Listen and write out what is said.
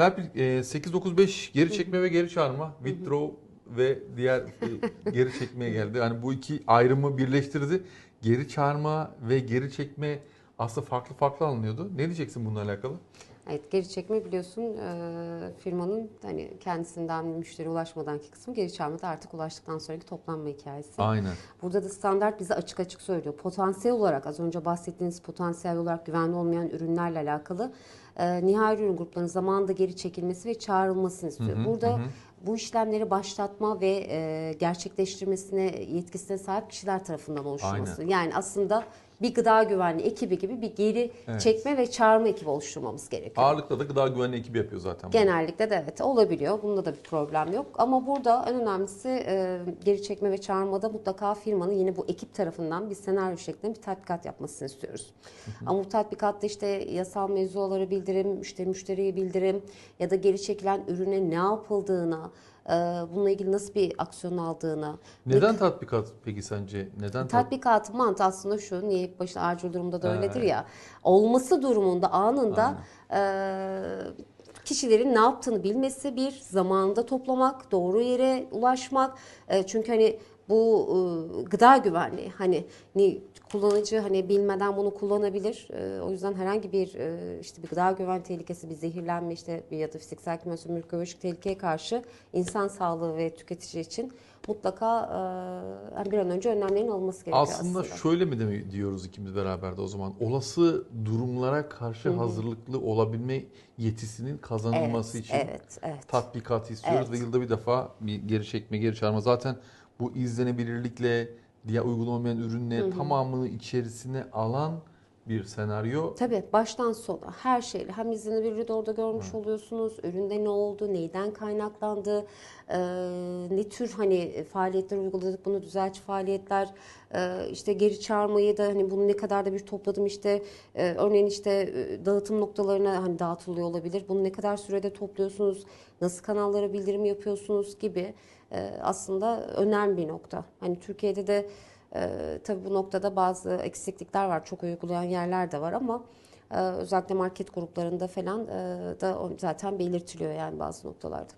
Serpil e, 895 geri çekme ve geri çağırma, withdraw ve diğer e, geri çekmeye geldi. Yani bu iki ayrımı birleştirdi. Geri çağırma ve geri çekme aslında farklı farklı anlıyordu. Ne diyeceksin bununla alakalı? Evet geri çekme biliyorsun e, firmanın hani kendisinden müşteri ulaşmadanki kısmı geri çağırmada artık ulaştıktan sonraki toplanma hikayesi. Aynen. Burada da standart bize açık açık söylüyor. Potansiyel olarak az önce bahsettiğiniz potansiyel olarak güvenli olmayan ürünlerle alakalı e, nihai ürün gruplarının zamanında geri çekilmesi ve çağrılmasını istiyor. Hı hı, Burada hı. bu işlemleri başlatma ve e, gerçekleştirmesine yetkisine sahip kişiler tarafından oluşturması. Yani aslında bir gıda güvenliği ekibi gibi bir geri Evet. çekme ve çağırma ekibi oluşturmamız gerekiyor. Ağırlıkla da gıda güvenliği ekibi yapıyor zaten. Genellikle de evet olabiliyor. Bunda da bir problem yok. Ama burada en önemlisi e, geri çekme ve çağırmada mutlaka firmanın yine bu ekip tarafından bir senaryo şeklinde bir tatbikat yapmasını istiyoruz. Ama bu tatbikatta işte yasal mevzuaları bildirim, işte müşteriye bildirim ya da geri çekilen ürüne ne yapıldığına, bununla ilgili nasıl bir aksiyon aldığına, Neden tatbikat peki sence? Neden tat- Tatbikatın mantığı aslında şu, niye ilk başta acil durumda da öyledir ya. Olması durumunda anında e, kişilerin ne yaptığını bilmesi bir, zamanında toplamak, doğru yere ulaşmak. E, çünkü hani bu e, gıda güvenliği hani ni, kullanıcı hani bilmeden bunu kullanabilir. E, o yüzden herhangi bir e, işte bir gıda güven tehlikesi, bir zehirlenme işte bir ya da fiziksel kimyasal mükemmel tehlikeye karşı insan sağlığı ve tüketici için mutlaka bir an önce önlemlerin alınması gerekiyor Aslında, aslında. şöyle mi demi- diyoruz ikimiz beraber de o zaman? Olası durumlara karşı hazırlıklı olabilme yetisinin kazanılması evet, için Evet, evet. tatbikatı istiyoruz Evet. ve yılda bir defa bir geri çekme, geri çağırma. Zaten bu izlenebilirlikle diğer uygun olmayan ürünle tamamını içerisine alan bir senaryo. Tabii baştan sona her şeyle hem izlenebilirliği de orada görmüş oluyorsunuz. Üründe ne oldu, neyden kaynaklandı, e, ne tür hani faaliyetler uyguladık, bunu düzeltici faaliyetler, e, işte geri çağırmayı da hani bunu ne kadar da bir topladım işte e, örneğin işte dağıtım noktalarına hani dağıtılıyor olabilir. Bunu ne kadar sürede topluyorsunuz, nasıl kanallara bildirim yapıyorsunuz gibi e, aslında önemli bir nokta. Hani Türkiye'de de ee, tabii bu noktada bazı eksiklikler var. Çok uygulayan yerler de var ama e, özellikle market gruplarında falan e, da zaten belirtiliyor yani bazı noktalarda.